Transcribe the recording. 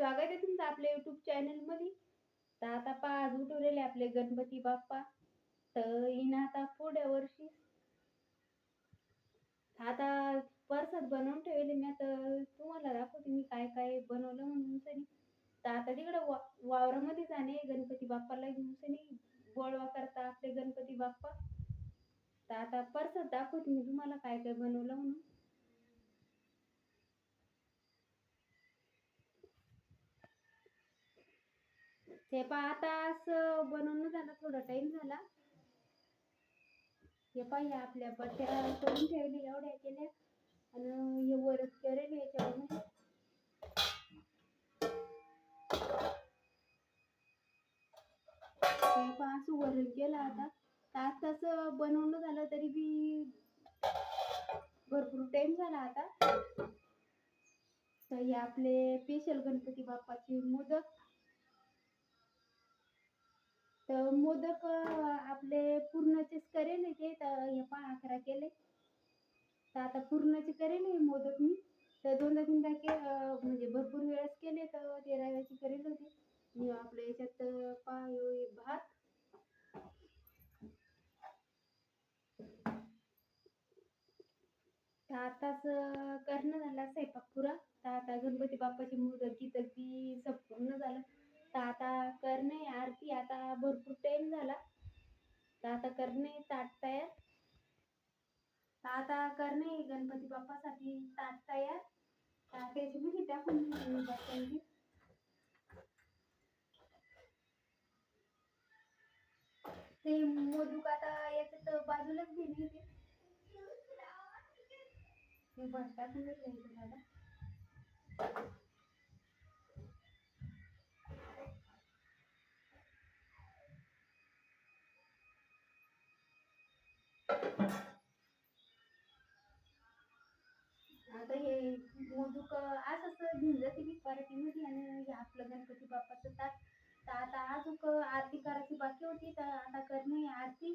स्वागत आहे तुमचं आपल्या युट्यूब चॅनलमध्ये. तर आता पहा उठवलेले आपले गणपती बाप्पा. तर इन आता पुढ्या वर्षी आता परसाद बनवून ठेवले मी आता तुम्हाला दाखवते मी काय काय बनवलं म्हणून सनी. तर आता तिकडं वा वावरामध्ये जाणे गणपती बाप्पाला घेऊन सनी. गोळवा करता आपले गणपती बाप्पा. तर आता परसाद दाखवते मी तुम्हाला काय काय बनवलं म्हणून. ते पहा आता असं बनवणं झालं थोडा टाइम झाला. हे पाहिजे आपल्या बट्ट्या करून ठेवली एवढ्या केल्या. आणि हे वरच करेल याच्यावर हे पहा असं वरण केलं आता. तास तास बनवणं झालं तरी बी भरपूर टाइम झाला आता. तर हे आपले स्पेशल गणपती बाप्पाचे मोदक. तर मोदक आपले पूर्णचेच करेल ते. तर हे पहा अकरा केले. तर आता पूर्णचे करेल आहे मोदक मी. तर दोनदा तीनदा के म्हणजे भरपूर वेळेस केले तर ते रव्याची करेल होते. आपल्या याच्यात पहा भात. तर आताच करणं झाला स्वयंपाक पुरा तर आता गणपती बाप्पाची मोदक गीत अगदी संपूर्ण झालं. तर आता करणे आरती आता भरपूर टाइम झाला. तर आता करणे ताट तयार. तर आता करणे गणपती बाप्पासाठी ताट तयार. त्याची मी टाकून पण ते मोदूक आता याच्यात बाजूलाच गेली ते हे बस टाकून दादा. आता हे मोदक असंच घेऊन जाते मी पराठीमध्ये आणि हे आपलं गणपती बाप्पाचं ताट. तर आता अजून आरती करायची बाकी होती तर आता करणे आरती.